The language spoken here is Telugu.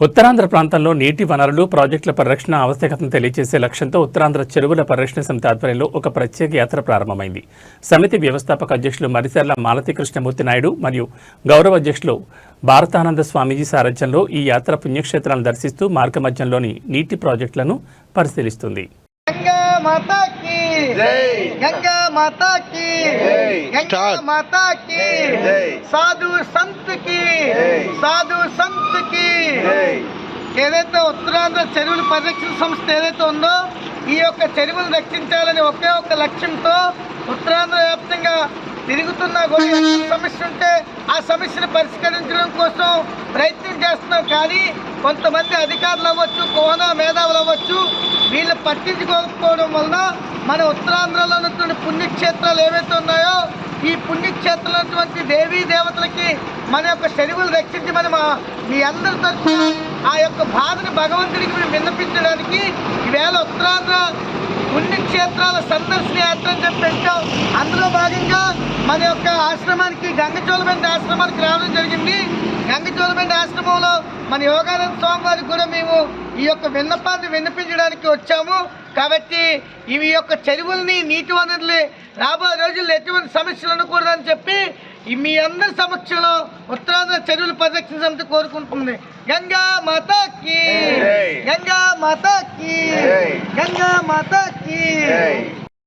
ఉత్తరాంధ్ర ప్రాంతంలో నీటి వనరులు ప్రాజెక్టుల పరిరక్షణ ఆవశ్యకతను తెలియజేసే లక్ష్యంతో ఉత్తరాంధ్ర చెరువుల పరిరక్షణ సమితి ఆధ్వర్యంలో ఒక ప్రత్యేక యాత్ర ప్రారంభమైంది సమితి వ్యవస్థాపక అధ్యక్షులు మరిసెర్ల మాలతి కృష్ణమూర్తి నాయుడు మరియు గౌరవ అధ్యక్షులు భారతానంద స్వామీజీ సారథ్యంలో ఈ యాత్ర పుణ్యక్షేత్రాలను దర్శిస్తూ మార్గమధ్యంలోని నీటి ప్రాజెక్టులను పరిశీలిస్తుంది గంగా మాతా की జై गंगा माता की जय। गंगा Start. माता की जय। साधु संत की जय। సాధు సంత్ की జై ఏదైతే ఉత్తరాంధ్ర చెరువుల పరిరక్షణ సంస్థ ఏదైతే ఉందో ఈ యొక్క చెరువులు రక్షించాలని ఒకే ఒక్క లక్ష్యంతో ఉత్తరాంధ్ర వ్యాప్తంగా తిరుగుతున్నా కూడా సమస్య ఉంటే ఆ సమస్యను పరిష్కరించడం కోసం ప్రయత్నం చేస్తున్నాం కానీ కొంతమంది అధికారులు అవ్వచ్చు కోనా మేధావులు అవ్వచ్చు వీళ్ళు పట్టించుకోకపోవడం వలన మన ఉత్తరాంధ్రలో ఉన్నటువంటి పుణ్యక్షేత్రాలు ఏవైతే ఉన్నాయో ఈ పుణ్యక్షేత్రాలటువంటి దేవీ దేవతలకి మన యొక్క చెరువులు రక్షించమని మా మీ అందరి తరఫున ఆ యొక్క బాధను భగవంతుడికి మేము విన్నపించడానికి ఈవేళ ఉత్తరాంధ్ర పుణ్యక్షేత్రాల సందర్శన యాత్ర అని చెప్పి పెట్టాం. అందులో భాగంగా మన యొక్క ఆశ్రమానికి గంగచోళమెంట ఆశ్రమానికి రావడం జరిగింది. గంగచోళమెంట ఆశ్రమంలో మన యోగానంద స్వామి వారికి కూడా మేము ఈ యొక్క విన్నపాన్ని విన్నపించడానికి వచ్చాము. కాబట్టి ఇవి యొక్క చెరువుల్ని నీటి వనరులు రాబోయే రోజుల్లో ఎటువంటి సమస్యలు ఉండకూడదని చెప్పి మీ అందరి సమక్షంలో ఉత్తరా చెరువుల పరిరక్షణ సమితి కోరుకుంటుంది. గంగా మాతాకి. గంగా మాతాకి. గంగా మాతాకి.